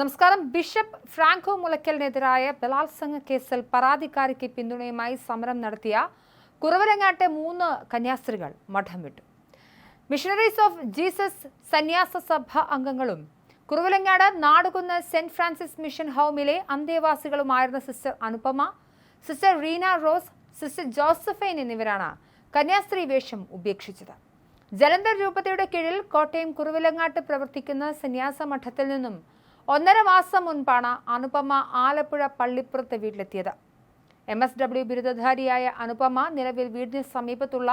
നമസ്കാരം. Bishop Franco മുളയ്ക്കലിനെതിരായ ബലാത്സംഗ കേസിൽ പരാതിക്കാരിക്ക് പിന്തുണയുമായി സമരം നടത്തിയ കുറവരങ്ങാട്ടെ മൂന്ന് കന്യാസ്ത്രീകൾ മഠം വിട്ടു മിഷണറീസ് ഓഫ് ജീസസ് സന്യാസ സഭ അംഗങ്ങളും കുറുവലങ്ങാട് നാടുകുന്ന് സെന്റ് ഫ്രാൻസിസ് മിഷൻ ഹോമിലെ അന്തേവാസികളുമായിരുന്ന sister Anupama sister Reena Rose sister Josephine എന്നിവരാണ് കന്യാസ്ത്രീ വേഷം ഉപേക്ഷിച്ചത്. ജലന്ധർ രൂപതയുടെ കീഴിൽ കോട്ടയം കുറവിലങ്ങാട്ട് പ്രവർത്തിക്കുന്ന സന്യാസ മഠത്തിൽ നിന്നും ഒന്നര മാസം മുൻപാണ് അനുപമ ആലപ്പുഴ പള്ളിപ്പുറത്തെ വീട്ടിലെത്തിയത്. എം എസ് ഡബ്ല്യു ബിരുദധാരിയായ അനുപമ നിലവിൽ വീടിന് സമീപത്തുള്ള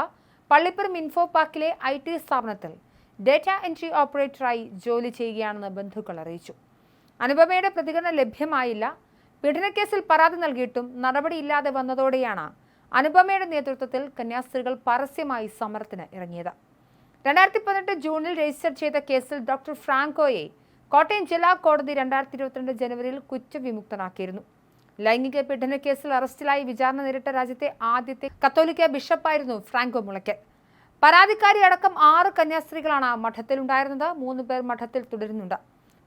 പള്ളിപ്പുറം ഇൻഫോ പാർക്കിലെ ഐ ടി സ്ഥാപനത്തിൽ ഡേറ്റ എൻട്രി ഓപ്പറേറ്ററായി ജോലി ചെയ്യുകയാണെന്ന് ബന്ധുക്കൾ അറിയിച്ചു. അനുപമയുടെ പ്രതികരണം ലഭ്യമായില്ല. പീഡനക്കേസിൽ പരാതി നൽകിയിട്ടും നടപടിയില്ലാതെ വന്നതോടെയാണ് അനുപമയുടെ നേതൃത്വത്തിൽ കന്യാസ്ത്രീകൾ പരസ്യമായി സമരത്തിന് ഇറങ്ങിയത്. രണ്ടായിരത്തി പതിനെട്ട് ജൂണിൽ രജിസ്റ്റർ ചെയ്ത കേസിൽ ഡോക്ടർ ഫ്രാങ്കോയെ കോട്ടയം ജില്ലാ കോടതി രണ്ടായിരത്തി ഇരുപത്തിരണ്ട് ജനുവരിയിൽ കുറ്റവിമുക്തനാക്കിയിരുന്നു. ലൈംഗിക പീഡന കേസിൽ അറസ്റ്റിലായി വിചാരണ നേരിട്ട രാജ്യത്തെ ആദ്യത്തെ കത്തോലിക്ക ബിഷപ്പായിരുന്നു ഫ്രാങ്കോ മുളയ്ക്കൽ. പരാതിക്കാരി അടക്കം ആറ് കന്യാസ്ത്രീകളാണ് മഠത്തിലുണ്ടായിരുന്നത്. മൂന്ന് പേർ മഠത്തിൽ തുടരുന്നുണ്ട്.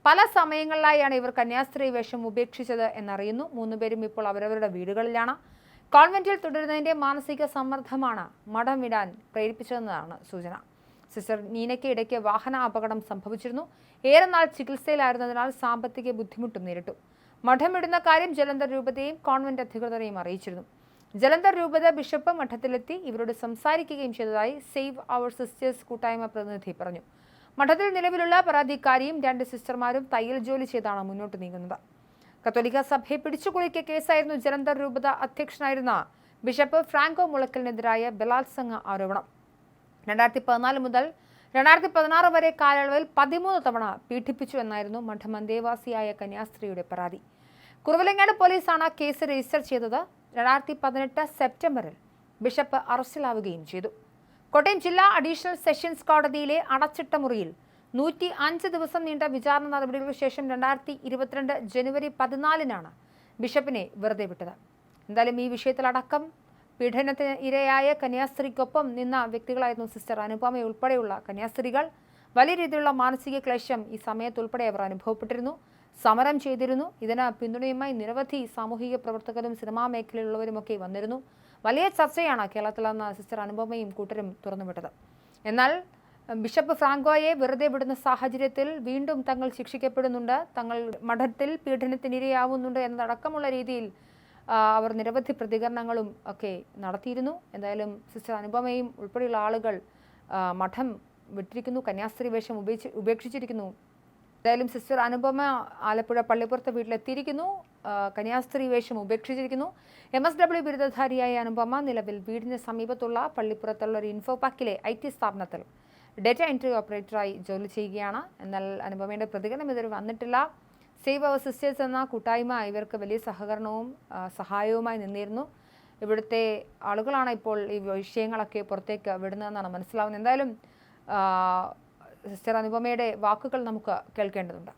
പല സമയങ്ങളിലായാണ് ഇവർ കന്യാസ്ത്രീ വേഷം ഉപേക്ഷിച്ചത് എന്നറിയുന്നു. മൂന്നുപേരും ഇപ്പോൾ അവരവരുടെ വീടുകളിലാണ്. കോൺവെന്റിൽ തുടരുന്നതിന്റെ മാനസിക സമ്മർദ്ദമാണ് മഠം വിടാൻ പ്രേരിപ്പിച്ചതെന്നാണ് സൂചന. സിസ്റ്റർ നീനയ്ക്ക് ഇടയ്ക്ക് വാഹന അപകടം സംഭവിച്ചിരുന്നു. ഏറെ നാൾ ചികിത്സയിലായിരുന്നതിനാൽ സാമ്പത്തിക ബുദ്ധിമുട്ടും നേരിട്ടു. മഠമിടുന്ന കാര്യം ജലന്ധർ രൂപതയും കോൺവെന്റ് അധികൃതരെയും അറിയിച്ചിരുന്നു. ജലന്ധർ രൂപത ബിഷപ്പ് മഠത്തിലെത്തി ഇവരോട് സംസാരിക്കുകയും ചെയ്തതായി സേവ് അവർ സിസ്റ്റേഴ്സ് കൂട്ടായ്മ പ്രതിനിധി പറഞ്ഞു. മഠത്തിൽ നിലവിലുള്ള പരാതിക്കാരിയും രണ്ട് സിസ്റ്റർമാരും തയ്യൽ ജോലി ചെയ്താണ് മുന്നോട്ട് നീങ്ങുന്നത്. കത്തോലിക്ക സഭയെ പിടിച്ചുകുളിക്കിയ കേസായിരുന്നു ജലന്ധർ രൂപത അധ്യക്ഷനായിരുന്ന ബിഷപ്പ് ഫ്രാങ്കോ മുളക്കലിനെതിരായ ബലാത്സംഗ ആരോപണം. രണ്ടായിരത്തി പതിനാല് മുതൽ രണ്ടായിരത്തി പതിനാറ് വരെ കാലയളവിൽ പതിമൂന്ന് തവണ പീഡിപ്പിച്ചു എന്നായിരുന്നു മഠം ദേവാസിയായ കന്യാസ്ത്രീയുടെ പരാതി. കുറവിലങ്ങാട് പോലീസാണ് കേസ് രജിസ്റ്റർ ചെയ്തത് രണ്ടായിരത്തി പതിനെട്ട് സെപ്റ്റംബറിൽ. ബിഷപ്പ് അറസ്റ്റിലാവുകയും ചെയ്തു. കോട്ടയം ജില്ലാ അഡീഷണൽ സെഷൻസ് കോടതിയിലെ അടച്ചിട്ട മുറിയിൽ നൂറ്റി അഞ്ച് ദിവസം നീണ്ട വിചാരണ നടപടികൾക്ക് ശേഷം രണ്ടായിരത്തി ഇരുപത്തിരണ്ട് ജനുവരി പതിനാലിനാണ് ബിഷപ്പിനെ വെറുതെ വിട്ടത്. എന്തായാലും ഈ വിഷയത്തിലടക്കം പീഡനത്തിന് ഇരയായ കന്യാസ്ത്രീക്കൊപ്പം നിന്ന വ്യക്തികളായിരുന്നു സിസ്റ്റർ അനുപമ ഉൾപ്പെടെയുള്ള കന്യാസ്ത്രീകൾ. വലിയ രീതിയിലുള്ള മാനസിക ക്ലേശം ഈ സമയത്ത് ഉൾപ്പെടെ അവർ അനുഭവപ്പെട്ടിരുന്നു. സമരം ചെയ്തിരുന്നു. ഇതിന് പിന്തുണയുമായി നിരവധി സാമൂഹിക പ്രവർത്തകരും സിനിമാ മേഖലയിലുള്ളവരുമൊക്കെ വന്നിരുന്നു. വലിയ ചർച്ചയാണ് കേരളത്തിൽ നിന്ന് സിസ്റ്റർ അനുപമയും കൂട്ടരും തുറന്നുവിട്ടത്. എന്നാൽ ബിഷപ്പ് ഫ്രാങ്കോയെ വെറുതെ വിടുന്ന സാഹചര്യത്തിൽ വീണ്ടും തങ്ങൾ ശിക്ഷിക്കപ്പെടുന്നുണ്ട്. തങ്ങൾ മഠത്തിൽ പീഡനത്തിനിരയാവുന്നുണ്ട് എന്നതടക്കമുള്ള രീതിയിൽ അവർ നിരവധി പ്രതികരണങ്ങളും ഒക്കെ നടത്തിയിരുന്നു. എന്തായാലും സിസ്റ്റർ അനുപമയും ഉൾപ്പെടെയുള്ള ആളുകൾ മഠം വിട്ടിരിക്കുന്നു കന്യാസ്ത്രീ വേഷം ഉപേക്ഷി ഉപേക്ഷിച്ചിരിക്കുന്നു. എന്തായാലും സിസ്റ്റർ അനുപമ ആലപ്പുഴ പള്ളിപ്പുറത്തെ വീട്ടിലെത്തിയിരിക്കുന്നു. കന്യാസ്ത്രീ വേഷം ഉപേക്ഷിച്ചിരിക്കുന്നു. എം എസ് ഡബ്ല്യു ബിരുദധാരിയായ അനുപമ നിലവിൽ വീടിന് സമീപത്തുള്ള പള്ളിപ്പുറത്തുള്ള ഒരു ഇൻഫോ പാക്കിലെ ഐ ടി സ്ഥാപനത്തിൽ ഡേറ്റ എൻട്രി ഓപ്പറേറ്ററായി ജോലി ചെയ്യുകയാണ്. എന്നാൽ അനുപമയുടെ പ്രതികരണം ഇതുവരെ വന്നിട്ടില്ല. സേവ് അവർ സിസ്റ്റേഴ്സ് എന്ന കൂട്ടായ്മ ഇവർക്ക് വലിയ സഹകരണവും സഹായവുമായി നിന്നിരുന്നു. ഇവിടുത്തെ ആളുകളാണ് ഇപ്പോൾ ഈ വിഷയങ്ങളൊക്കെ പുറത്തേക്ക് വിടുന്നതെന്നാണ് മനസ്സിലാവുന്നത്. എന്തായാലും സിസ്റ്റർ അനുപമയുടെ വാക്കുകൾ നമുക്ക് കേൾക്കേണ്ടതുണ്ട്.